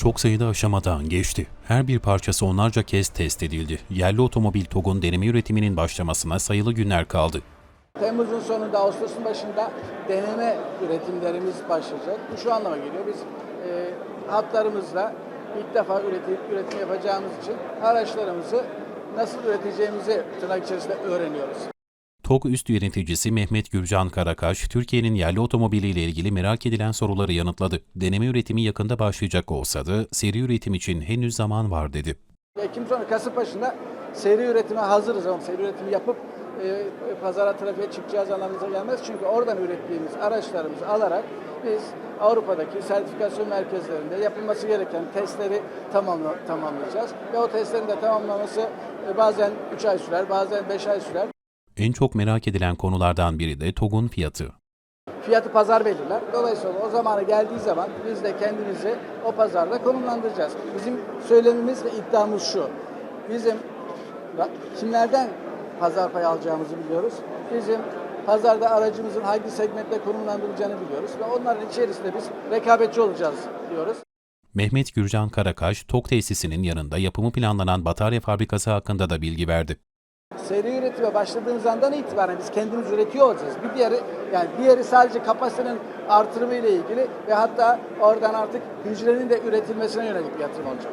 Çok sayıda aşamadan geçti. Her bir parçası onlarca kez test edildi. Yerli otomobil TOG'un deneme üretiminin başlamasına sayılı günler kaldı. Temmuz'un sonunda, Ağustos'un başında deneme üretimlerimiz başlayacak. Bu şu anlama geliyor. Biz e, hatlarımızla ilk defa üretim, üretim yapacağımız için araçlarımızı nasıl üreteceğimizi tırnak içerisinde öğreniyoruz. TOG üst yöneticisi Mehmet Gürcan Karakaş, Türkiye'nin yerli otomobiliyle ilgili merak edilen soruları yanıtladı. Deneme üretimi yakında başlayacak olsa da seri üretim için henüz zaman var dedi. Ekim sonu Kasım başında seri üretime hazırız ama seri üretimi yapıp e, pazara trafiğe çıkacağız anlamımıza gelmez. Çünkü oradan ürettiğimiz araçlarımızı alarak biz Avrupa'daki sertifikasyon merkezlerinde yapılması gereken testleri tamamla, tamamlayacağız. Ve o testlerin de tamamlaması e, bazen 3 ay sürer, bazen 5 ay sürer. En çok merak edilen konulardan biri de TOG'un fiyatı. Fiyatı pazar belirler. Dolayısıyla o zamanı geldiği zaman biz de kendimizi o pazarda konumlandıracağız. Bizim söylemimiz ve iddiamız şu. Bizim kimlerden pazar payı alacağımızı biliyoruz. Bizim pazarda aracımızın hangi segmentte konumlandırılacağını biliyoruz ve onların içerisinde biz rekabetçi olacağız diyoruz. Mehmet Gürcan Karakaş, TOG tesisinin yanında yapımı planlanan batarya fabrikası hakkında da bilgi verdi. Seri üretime başladığımız andan itibaren biz kendimiz üretiyor olacağız. Bir diğeri yani diğeri sadece kapasitenin artırımı ile ilgili ve hatta oradan artık hücrenin de üretilmesine yönelik bir yatırım olacak.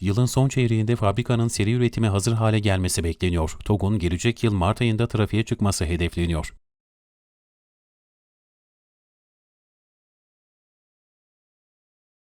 Yılın son çeyreğinde fabrikanın seri üretime hazır hale gelmesi bekleniyor. TOG'un gelecek yıl Mart ayında trafiğe çıkması hedefleniyor.